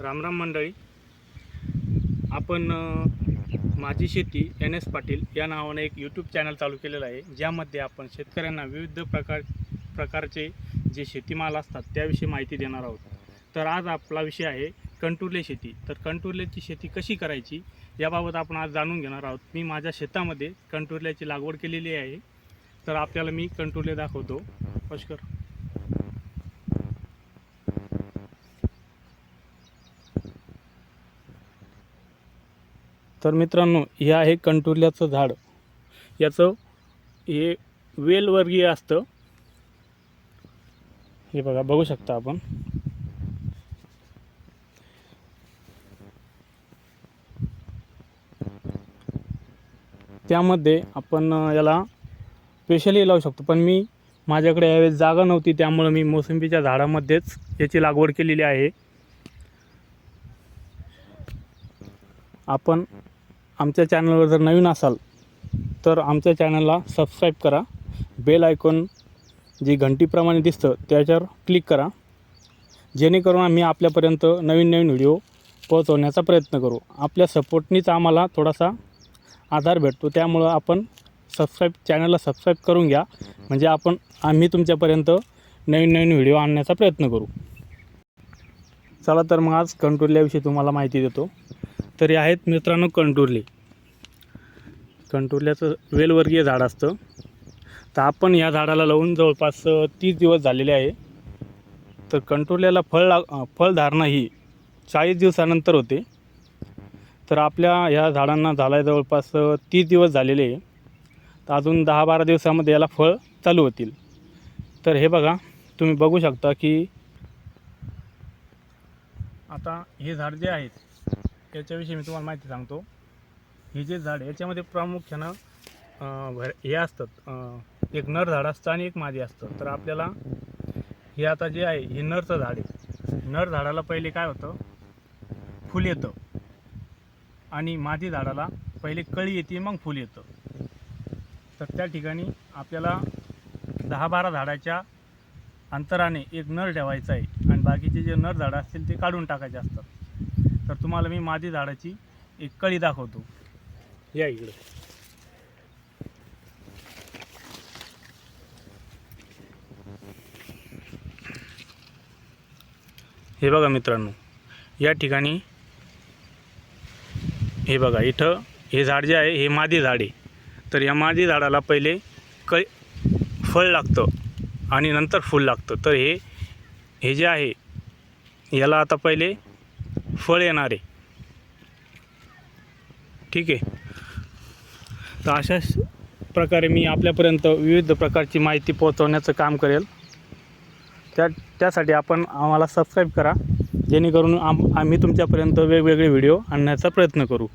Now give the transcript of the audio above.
रामराम मंडळी. आपण माझी शेती एन एस पाटील या नावाने एक यूट्यूब चॅनल चालू केलेलं आहे ज्यामध्ये आपण शेतकऱ्यांना विविध प्रकार प्रकारचे जे शेतीमाल असतात त्याविषयी माहिती देणार आहोत. तर आज आपला विषय आहे कंटुर्ले शेती. तर कंटुर्ल्याची शेती कशी करायची याबाबत आपण आज जाणून घेणार आहोत. मी माझ्या शेतामध्ये कंटुर्ल्याची लागवड केलेली आहे. तर आपल्याला मी कंटुर्ले दाखवतो. नमस्कार तर मित्रांनो हे आहे कंटुरल्याचं झाड. याचं हे वेलवर्गीय असतं. हे बघा बघू शकता आपण. त्यामध्ये आपण याला स्पेशली लावू शकतो. पण मी माझ्याकडे यावेळेस जागा नव्हती त्यामुळं मी मोसंबीच्या झाडामध्येच याची लागवड केलेली आहे. आपण आमच्या चॅनलवर जर नवीन असाल तर आमच्या चॅनलला सबस्क्राईब करा. बेल आयकॉन जी घंटीप्रमाणे दिसतं त्याच्यावर क्लिक करा. जेणेकरून आम्ही आपल्यापर्यंत नवीन नवीन व्हिडिओ पोहोचवण्याचा प्रयत्न करू. आपल्या सपोर्टनीच आम्हाला थोडासा आधार भेटतो. त्यामुळं आपण सबस्क्राईब चॅनलला सबस्क्राईब करून घ्या. म्हणजे आपण आम्ही तुमच्यापर्यंत नवीन नवीन व्हिडिओ आणण्याचा प्रयत्न करू. चला तर मग आज कंट्रोल याविषयी तुम्हाला माहिती देतो. तरी आहेत मित्रांनो कंटुरली. कंटुरल्याचं वेलवर्गीय झाड असतं. तर आपण या झाडाला लावून जवळपास तीस दिवस झालेले आहे. तर कंटुरल्याला फळ लाग फळधारणा ही चाळीस दिवसानंतर होते. तर आपल्या ह्या झाडांना झाला आहे जवळपास तीस दिवस झालेले आहे. तर अजून दहा बारा दिवसामध्ये याला फळ चालू होतील. तर हे बघा तुम्ही बघू शकता की आता हे झाड जे आहेत याच्याविषयी मी तुम्हाला माहिती सांगतो. हे जे झाड याच्यामध्ये प्रामुख्यानं भर हे असतात. एक नर झाड असतं आणि एक मादी असतं. तर आपल्याला हे आता जे आहे हे नरचं झाड आहे. नर झाडाला पहिले काय होतं? फुल येतं. आणि मादी झाडाला पहिले कळी येते मग फुल येतं. तर त्या ठिकाणी आपल्याला दहा बारा झाडाच्या अंतराने एक नर ठेवायचा आहे. आणि बाकीचे जे नर झाडं असतील ते काढून टाकायचे असतात. तर तुम्हाला मी मादी झाडाची एक कळी दाखवतो. या इकडे. हे बघा मित्रांनो या ठिकाणी हे बघा इथं हे झाड जे आहे हे मादी झाड आहे. तर या मादी झाडाला पहिले क फळ लागतं आणि नंतर फूल लागतं. तर हे हे जे आहे याला आता पहिले फळ येणार. आहे ठीक आहे. तर अशाच प्रकारे मी आपल्यापर्यंत विविध प्रकारची माहिती पोहोचवण्याचं काम करेल. त्या त्यासाठी आपण आम्हाला सबस्क्राईब करा. जेणेकरून आम आम्ही तुमच्यापर्यंत वेगवेगळे व्हिडिओ आणण्याचा प्रयत्न करू.